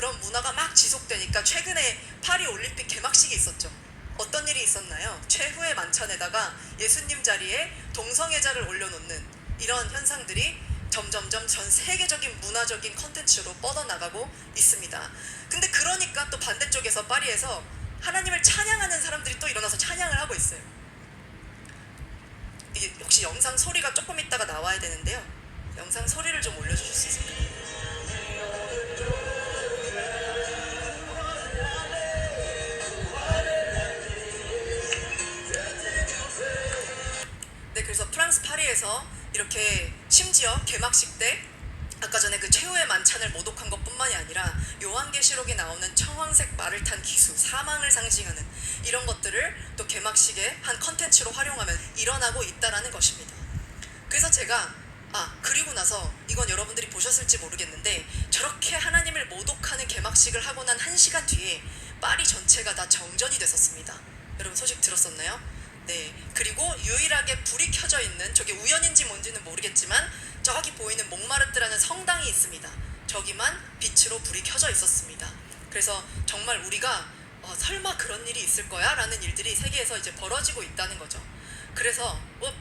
그런 문화가 막 지속되니까 최근에 파리 올림픽 개막식이 있었죠. 어떤 일이 있었나요? 최후의 만찬에다가 예수님 자리에 동성애자를 올려놓는 이런 현상들이 점점점 전 세계적인 문화적인 컨텐츠로 뻗어나가고 있습니다. 근데 그러니까 또 반대쪽에서 파리에서 하나님을 찬양하는 사람들이 또 일어나서 찬양을 하고 있어요. 이게 혹시 영상 소리가 조금 있다가 나와야 되는데요. 영상 소리를 좀 올려 그래서 프랑스 파리에서 이렇게 심지어 개막식 때 아까 전에 그 최후의 만찬을 모독한 것뿐만이 아니라 요한계시록에 나오는 청황색 말을 탄 기수, 사망을 상징하는 이런 것들을 또 개막식의 한 컨텐츠로 활용하면 일어나고 있다라는 것입니다. 그래서 제가 아 그리고 나서 이건 여러분들이 보셨을지 모르겠는데 저렇게 하나님을 모독하는 개막식을 하고 난 한 시간 뒤에 파리 전체가 다 정전이 됐었습니다. 여러분 소식 들었었나요? 네. 그리고 유일하게 불이 켜져 있는 저게 우연인지 뭔지는 모르겠지만 저기 보이는 몽마르트라는 성당이 있습니다. 저기만 빛으로 불이 켜져 있었습니다. 그래서 정말 우리가 어, 설마 그런 일이 있을 거야? 라는 일들이 세계에서 이제 벌어지고 있다는 거죠. 그래서 어,